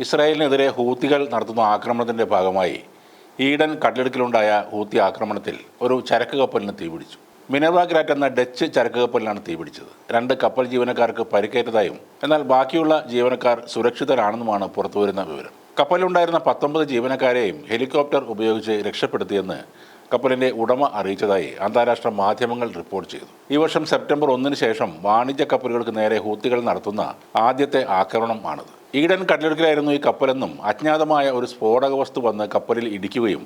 ഇസ്രായേലിനെതിരെ ഹൂത്തികൾ നടത്തുന്ന ആക്രമണത്തിന്റെ ഭാഗമായി ഈഡൻ കടലിടുക്കിലുണ്ടായ ഹൂത്തി ആക്രമണത്തിൽ ഒരു ചരക്ക് കപ്പലിന് തീപിടിച്ചു മിനർവ ഗ്രാറ്റ് എന്ന ഡച്ച് ചരക്ക് കപ്പലിനാണ് തീപിടിച്ചത് രണ്ട് കപ്പൽ ജീവനക്കാർക്ക് പരിക്കേറ്റതായും എന്നാൽ ബാക്കിയുള്ള ജീവനക്കാർ സുരക്ഷിതരാണെന്നുമാണ് പുറത്തുവരുന്ന വിവരം. കപ്പലിലുണ്ടായിരുന്ന പത്തൊമ്പത് ജീവനക്കാരെയും ഹെലികോപ്റ്റർ ഉപയോഗിച്ച് രക്ഷപ്പെടുത്തിയെന്ന് കപ്പലിന്റെ ഉടമ അറിയിച്ചതായി അന്താരാഷ്ട്ര മാധ്യമങ്ങൾ റിപ്പോർട്ട് ചെയ്തു. ഈ വർഷം സെപ്റ്റംബർ ഒന്നിന് ശേഷം വാണിജ്യ കപ്പലുകൾക്ക് നേരെ ഹൂത്തികൾ നടത്തുന്ന ആദ്യത്തെ ആക്രമണം ആക്രമണമാണിത് ഈഡൻ കടലിടുക്കിലായിരുന്നു ഈ കപ്പലെന്നും അജ്ഞാതമായ ഒരു സ്ഫോടക വസ്തു വന്ന് കപ്പലിൽ ഇടിക്കുകയും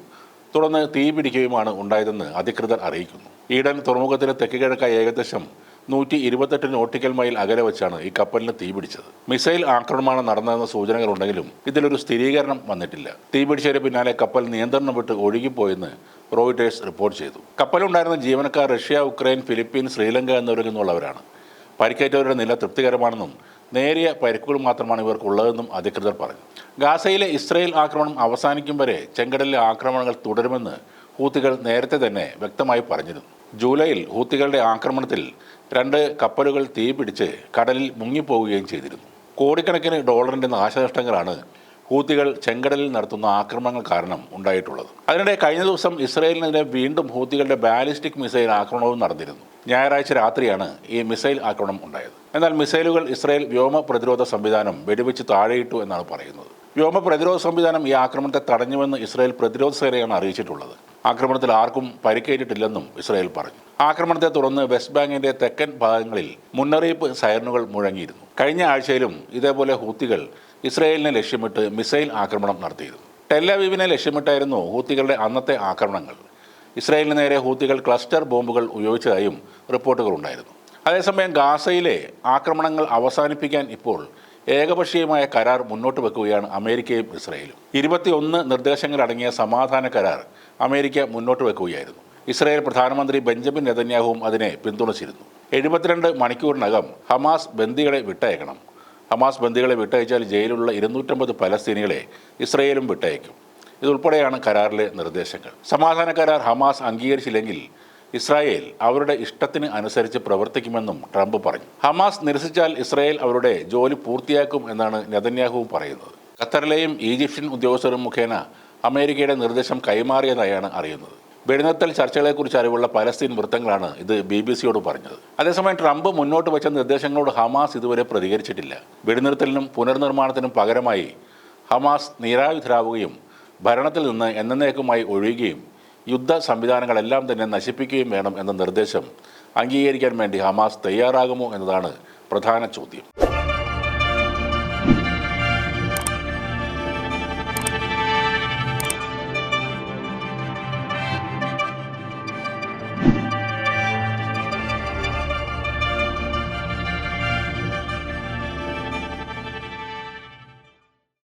തുടർന്ന് തീ പിടിക്കുകയുമാണ് ഉണ്ടായതെന്ന് അധികൃതർ അറിയിക്കുന്നു. ഈഡൻ തുറമുഖത്തിലെ തെക്ക് കിഴക്കായി ഏകദേശം നൂറ്റി ഇരുപത്തെട്ട് നോട്ടിക്കൽ മൈൽ അകലെ വെച്ചാണ് ഈ കപ്പലിന് തീപിടിച്ചത് മിസൈൽ ആക്രമണമാണ് നടന്നതെന്ന സൂചനകളുണ്ടെങ്കിലും ഇതിലൊരു സ്ഥിരീകരണം വന്നിട്ടില്ല. തീപിടിച്ചതിന് പിന്നാലെ കപ്പൽ നിയന്ത്രണം വിട്ട് ഒഴുകിപ്പോയെന്ന് റോയിറ്റേഴ്സ് റിപ്പോർട്ട് ചെയ്തു. കപ്പലുണ്ടായിരുന്ന ജീവനക്കാർ റഷ്യ ഉക്രൈൻ ഫിലിപ്പീൻ ശ്രീലങ്ക എന്നിവരിൽ നിന്നുള്ളവരാണ് പരിക്കേറ്റവരുടെ നില തൃപ്തികരമാണെന്നും നേരിയ പരിക്കുകൾ മാത്രമാണ് ഇവർക്കുള്ളതെന്നും അധികൃതർ പറഞ്ഞു. ഗാസയിലെ ഇസ്രയേൽ ആക്രമണം അവസാനിക്കും വരെ ചെങ്കടലിലെ ആക്രമണങ്ങൾ തുടരുമെന്ന് ഹൂത്തികൾ നേരത്തെ തന്നെ വ്യക്തമായി പറഞ്ഞിരുന്നു. ജൂലൈയിൽ ഹൂത്തികളുടെ ആക്രമണത്തിൽ രണ്ട് കപ്പലുകൾ തീപിടിച്ച് കടലിൽ മുങ്ങിപ്പോവുകയും ചെയ്തിരുന്നു. കോടിക്കണക്കിന് ഡോളറിന്റെ നാശനഷ്ടങ്ങളാണ് ഹൂത്തികൾ ചെങ്കടലിൽ നടത്തുന്ന ആക്രമണങ്ങൾ കാരണം ഉണ്ടായിട്ടുള്ളത്. അതിനിടെ കഴിഞ്ഞ ദിവസം ഇസ്രയേലിനെതിരെ വീണ്ടും ഹൂത്തികളുടെ ബാലിസ്റ്റിക് മിസൈൽ ആക്രമണവും നടന്നിരുന്നു. ഞായറാഴ്ച രാത്രിയാണ് ഈ മിസൈൽ ആക്രമണം ഉണ്ടായത്. എന്നാൽ മിസൈലുകൾ ഇസ്രയേൽ വ്യോമ പ്രതിരോധ സംവിധാനം വെടിവെച്ച് താഴെയിട്ടു എന്നാണ് പറയുന്നത്. വ്യോമ പ്രതിരോധ സംവിധാനം ഈ ആക്രമണത്തെ തടഞ്ഞുവെന്ന് ഇസ്രയേൽ പ്രതിരോധ സേനയാണ് അറിയിച്ചിട്ടുള്ളത്. ആക്രമണത്തിൽ ആർക്കും പരിക്കേറ്റിട്ടില്ലെന്നും ഇസ്രായേൽ പറഞ്ഞു. ആക്രമണത്തെ തുടർന്ന് വെസ്റ്റ് ബാങ്കിന്റെ തെക്കൻ ഭാഗങ്ങളിൽ മുന്നറിയിപ്പ് സൈറനുകൾ മുഴങ്ങിയിരുന്നു. കഴിഞ്ഞ ആഴ്ചയിലും ഇതേപോലെ ഹൂത്തികൾ ഇസ്രായേലിനെ ലക്ഷ്യമിട്ട് മിസൈൽ ആക്രമണം നടത്തിയിരുന്നു. ടെല്ലവീവിനെ ലക്ഷ്യമിട്ടായിരുന്നു ഹൂത്തികളുടെ അന്നത്തെ ആക്രമണങ്ങൾ. ഇസ്രായേലിന് നേരെ ഹൂത്തികൾ ക്ലസ്റ്റർ ബോംബുകൾ ഉപയോഗിച്ചതായും റിപ്പോർട്ടുകൾ ഉണ്ടായിരുന്നു അതേസമയം ഗാസയിലെ ആക്രമണങ്ങൾ അവസാനിപ്പിക്കാൻ ഇപ്പോൾ ഏകപക്ഷീയമായ കരാർ മുന്നോട്ട് വെക്കുകയാണ് അമേരിക്കയും ഇസ്രായേലും. ഇരുപത്തിയൊന്ന് നിർദ്ദേശങ്ങളടങ്ങിയ സമാധാന കരാർ അമേരിക്ക മുന്നോട്ട് വെക്കുകയായിരുന്നു. ഇസ്രായേൽ പ്രധാനമന്ത്രി ബെഞ്ചമിൻ നെതന്യാഹുവും അതിനെ പിന്തുണച്ചിരുന്നു. എഴുപത്തിരണ്ട് മണിക്കൂറിനകം ഹമാസ് ബന്ദികളെ വിട്ടയക്കണം. ഹമാസ് ബന്ദികളെ വിട്ടയച്ചാൽ ജയിലിലുള്ള ഇരുന്നൂറ്റമ്പത് പലസ്തീനികളെ ഇസ്രയേലും വിട്ടയക്കും. ഇതുൾപ്പെടെയാണ് കരാറിലെ നിർദ്ദേശങ്ങൾ. സമാധാന കരാർ ഹമാസ് അംഗീകരിച്ചില്ലെങ്കിൽ ഇസ്രായേൽ അവരുടെ ഇഷ്ടത്തിന് അനുസരിച്ച് പ്രവർത്തിക്കുമെന്നും ട്രംപ് പറഞ്ഞു. ഹമാസ് നിരസിച്ചാൽ ഇസ്രായേൽ അവരുടെ ജോലി പൂർത്തിയാക്കും എന്നാണ് നെതന്യാഹുവും പറയുന്നത്. ഖത്തറിലെയും ഈജിപ്ഷ്യൻ ഉദ്യോഗസ്ഥരും മുഖേന അമേരിക്കയുടെ നിർദ്ദേശം കൈമാറിയതായാണ് അറിയുന്നത്. വെടിനിർത്തൽ ചർച്ചകളെക്കുറിച്ച് അറിവുള്ള പലസ്തീൻ വൃത്തങ്ങളാണ് ഇത് ബി ബി സിയോട് പറഞ്ഞത്. അതേസമയം ട്രംപ് മുന്നോട്ട് വെച്ച നിർദ്ദേശങ്ങളോട് ഹമാസ് ഇതുവരെ പ്രതികരിച്ചിട്ടില്ല. വെടിനിർത്തലിനും പുനർനിർമ്മാണത്തിനും പകരമായി ഹമാസ് നിരായുധരാവുകയും ഭരണത്തിൽ നിന്ന് എന്നേക്കുമായി ഒഴിയുകയും യുദ്ധ സംവിധാനങ്ങളെല്ലാം തന്നെ നശിപ്പിക്കുകയും വേണം എന്ന നിർദ്ദേശം അംഗീകരിക്കാൻ വേണ്ടി ഹമാസ് തയ്യാറാകുമോ എന്നതാണ് പ്രധാന ചോദ്യം.